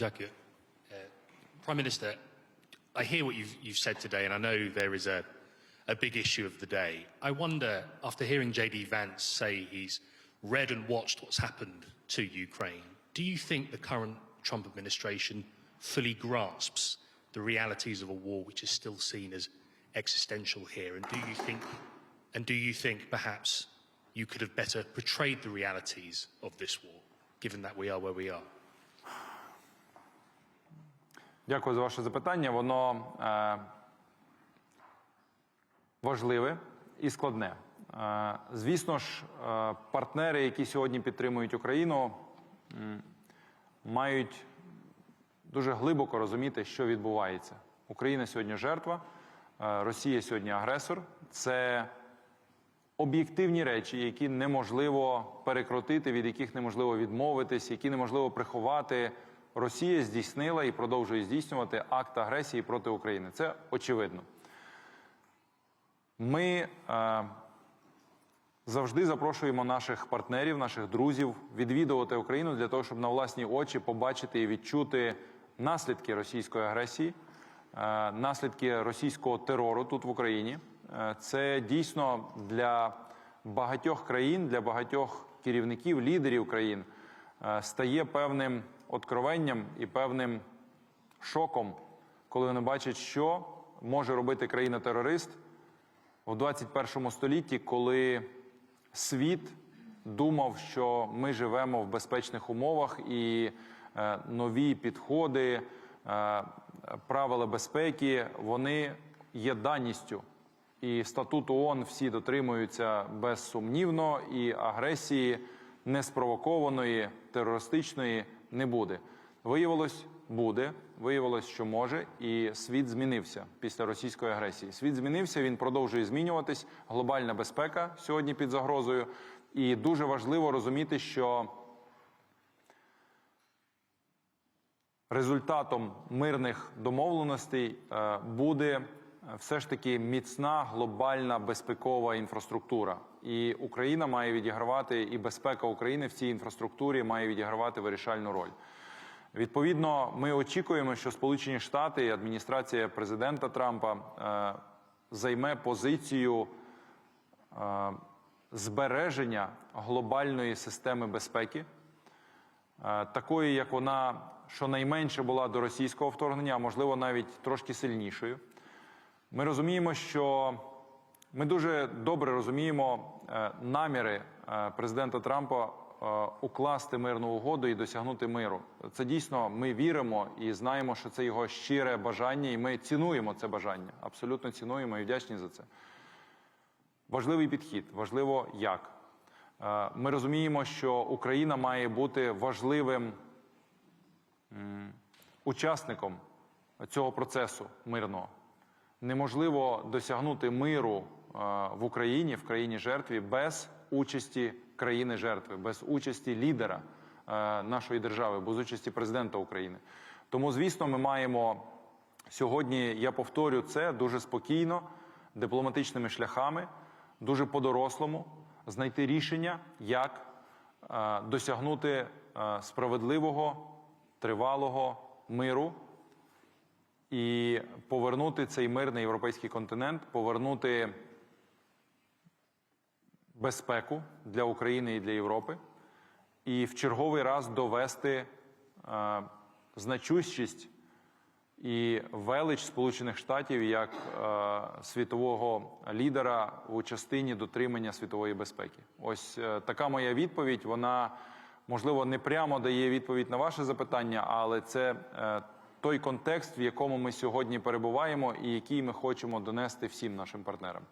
Jacques, uh, Prime Minister, I hear what you've, you've, said today, and I know there is a, a big issue of the day. I wonder, after hearing JD Vance say he's read and watched what's happened to Ukraine, do you think the current Trump administration fully grasps the realities of a war which is still seen as existential here? And do you think, and do you think perhaps you could have better portrayed the realities of this war, given that we are where we are? Дякую за ваше запитання. Воно е, важливе і складне. Е, звісно ж, е, партнери, які сьогодні підтримують Україну, мають дуже глибоко розуміти, що відбувається. Україна сьогодні жертва, е, Росія сьогодні агресор. Це об'єктивні речі, які неможливо перекрутити, від яких неможливо відмовитись, які неможливо приховати. Росія здійснила і продовжує здійснювати акт агресії проти України. Це очевидно. Ми е, завжди запрошуємо наших партнерів, наших друзів відвідувати Україну для того, щоб на власні очі побачити і відчути наслідки російської агресії, е, наслідки російського терору тут в Україні. Е, Це дійсно для багатьох країн, для багатьох керівників, лідерів країн стає певним откровенням і певним шоком, коли вони бачать, що може робити країна-терорист у 21 столітті, коли світ думав, що ми живемо в безпечних умовах і е, нові підходи, е, правила безпеки, вони є даністю. І статут ООН всі дотримуються безсумнівно, і агресії неспровокованої, терористичної не буде. Виявилось, буде. Виявилось, що може, і світ змінився після російської агресії. Світ змінився, він продовжує змінюватись. Глобальна безпека сьогодні під загрозою. І дуже важливо розуміти, що результатом мирних домовленостей е, буде все ж таки міцна глобальна безпекова інфраструктура. І Україна має відігравати, і безпека України в цій інфраструктурі має відігравати вирішальну роль. Відповідно, ми очікуємо, що Сполучені Штати і адміністрація президента Трампа е, займе позицію е, збереження глобальної системи безпеки, е, такої, як вона щонайменше була до російського вторгнення, а можливо навіть трошки сильнішою. Ми розуміємо, що ми дуже добре розуміємо е, наміри е, президента Трампа е, укласти мирну угоду і досягнути миру. Це дійсно ми віримо і знаємо, що це його щире бажання, і ми цінуємо це бажання. Абсолютно цінуємо і вдячні за це. Важливий підхід, важливо як. Ми розуміємо, що Україна має бути важливим учасником цього процесу мирного. Неможливо досягнути миру е, в Україні, в країні жертві, без участі країни жертви, без участі лідера е, нашої держави, без участі президента України. Тому, звісно, ми маємо сьогодні, я повторю це дуже спокійно, дипломатичними шляхами, дуже по-дорослому знайти рішення, як е, досягнути справедливого, тривалого миру і повернути цей мир на європейський континент, повернути безпеку для України і для Європи, і в черговий раз довести е, значущість і велич Сполучених Штатів як е, світового лідера у частині дотримання світової безпеки. Ось е, така моя відповідь. Вона можливо не прямо дає відповідь на ваше запитання, але це е, той контекст, в якому ми сьогодні перебуваємо, і який ми хочемо донести всім нашим партнерам.